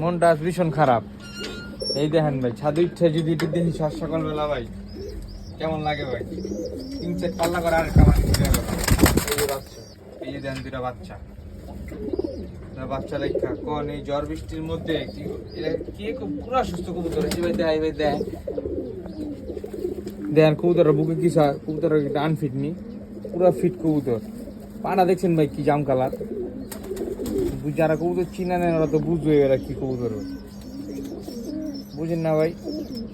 মনটা আজ ভীষণ খারাপ। এই দেখেন ভাই, ছাদু ইচ্ছে যদি একটু দেখি সাত সকালবেলা ভাই, কেমন লাগে ভাই? তিন চার পাল্লা করে আরেকটা মানুষ এই যে দুটা বাচ্চা। বাচ্চা এই ঝড় বৃষ্টির মধ্যে পুরা সুস্থ কবুতর। এই ভাই দেয় ভাই দেখেন, কবুতরের বুকে কি ফিট কবুতর। পানা দেখছেন ভাই কি জাম কালার যারা কবুতর চিনা নেন ওরা তো বুঝবে এরা কি কবুতর। বুঝেন না ভাই,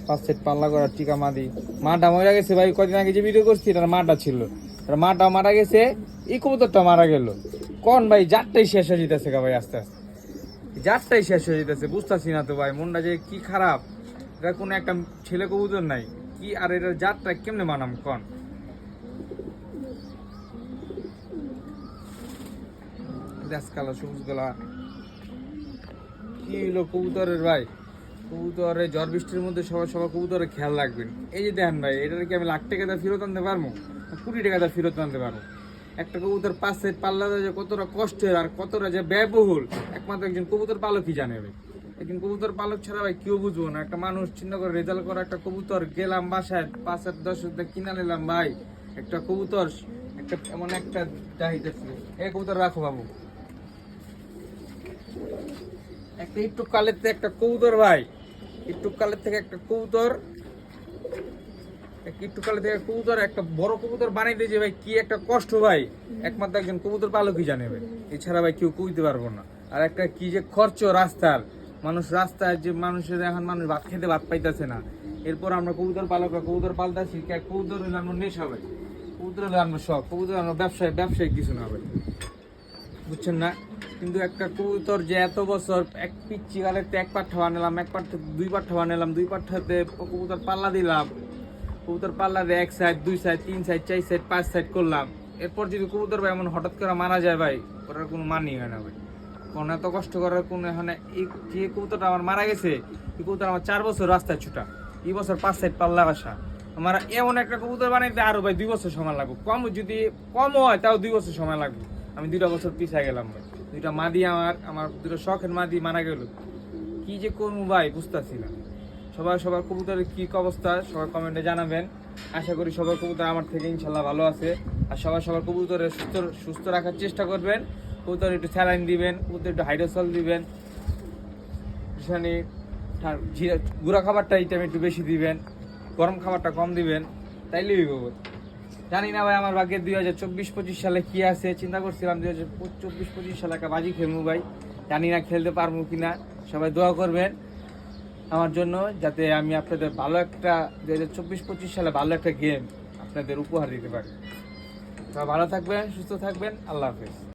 পাঁচ সেট পাল্লা করার টিকা মাদি। মাটা মরা গেছে ভাই, কদিন আগে যে ভিডিও করছি এটা মাটা ছিল। এটা মাটা মারা গেছে, এই কবুতরটা মারা গেল। কোন ভাই, জাতটাই শেষ হয়ে যেতেছে গা ভাই, আস্তে আস্তে। জাতটাই শেষ হয়ে যেতেছে, বুঝতেছি না তো ভাই, মনটা যে কি খারাপ। এটা কোনো একটা ছেলে কবুতর নাই। কি আর এটার জাতটা কেমনে মানাম কোন? দেশ কালো সবুজ গলা কি হলো কবুতরের ভাই? কবুতরের ঝড় বৃষ্টির মধ্যে সবাই সবার কবুতরের খেয়াল রাখবেন। এই যে দেখেন ভাই, এটার কি আমি লাখ টাকা দিয়ে ফেরত আনতে পারব? কুড়ি টাকা দিয়ে ফেরত আনতে পারব? একটা কবুতর সাইড পাল্লা যে কতটা কষ্টের আর কতটা যে ব্যয়বহুল, একমাত্র একজন কবুতর পালকই জানে ভাই। একজন কবুতর পালক ছাড়া ভাই কেউ বুঝব না। একটা মানুষ চিন্তা করে রেজাল্ট করা একটা কবুতর, গেলাম বাসায় হাজার দশ কিনা নিলাম ভাই। একটা কবুতর, একটা এমন একটা চাহিদাছে এই কবুতর রাখো বাবু। একটা একটু কালের থেকে একটা কবুতর ভাই। একটু কালের থেকে একটা থেকে কবুতর একটা বড় কবুতর বানাইতে যে ভাই একটা কষ্ট ভাই। একমাত্র একজন পালকই এছাড়া ভাই কেউ পারব না। আর একটা কি যে খরচ রাস্তার। মানুষ রাস্তায় যে মানুষের এখন মানুষ ভাত খেতে ভাত পাইতেছে না। এরপর আমরা কবুতর পালকরা কবুতর পালতাছি কবুতর হলে কবুতর শখ কবুতর ব্যবসায় ব্যবসায়িক কিছু না ভাই। বুঝছেন না? কিন্তু একটা কবুতর যে এত বছর এক পিচ্ছি গালেতে এক পাঠা বানালাম, এক পাঠা, দুই পাঠা বানালাম, দুই পাঠাতে কবুতর পাল্লা দিলাম। কবুতর পাল্লা দিয়ে এক সাইড দুই সাইড তিন সাইড চার সাইড পাঁচ সাইড করলাম। এরপর যদি কবুতর ভাই এমন হঠাৎ করে মারা যায় ভাই ওটার কোনো মানি হয় না ভাই। কোন এত কষ্ট করার কোনো এখানে এই যে কবুতরটা আমার মারা গেছে, এই কবুতর আমার চার বছর রাস্তায় ছুটা। এই বছর পাঁচ সাইড পাল্লা বাসা। আমার এমন একটা কবুতর বানাইতে আরও ভাই দুই বছর সময় লাগবে। কম যদি কম হয়, তাও দুই বছর সময় লাগবে। আমি দুইটা বছর পিছিয়ে গেলাম ভাই। দুইটা মাদি আমার আমার দুটো শখের মাদি মারা গেল। কি যে করব ভাই, বুঝতেছি না। সবাই, সবার কবুতরের কি অবস্থা, সবাই কমেন্টে জানাবেন। আশা করি সবার কবুতর আমার থেকে ইনশাল্লাহ ভালো আছে। আর সবাই, সবার কবুতরের সুস্থ সুস্থ রাখার চেষ্টা করবেন। কবুতর একটু স্যালাইন দিবেন, কবুতর একটু হাইড্রোসল দিবেন। সেখানে গুঁড়া খাবারটা এই টাইমে একটু বেশি দিবেন। গরম খাবারটা কম দিবেন। তাইলেই হইব জানি না ভাই, আমার ভাগ্যে দুই হাজার চব্বিশ পঁচিশ সালে কি আছে, চিন্তা করছিলাম দুই হাজার চব্বিশ পঁচিশ সালে একটা বাজি খেলব ভাই। জানি না খেলতে পারব কি না সবাই দোয়া করবেন আমার জন্য, যাতে আমি আপনাদের ভালো একটা দুই হাজার চব্বিশ পঁচিশ সালে ভালো একটা গেম আপনাদের উপহার দিতে পারি। ভালো থাকবেন, সুস্থ থাকবেন, আল্লাহ হাফেজ।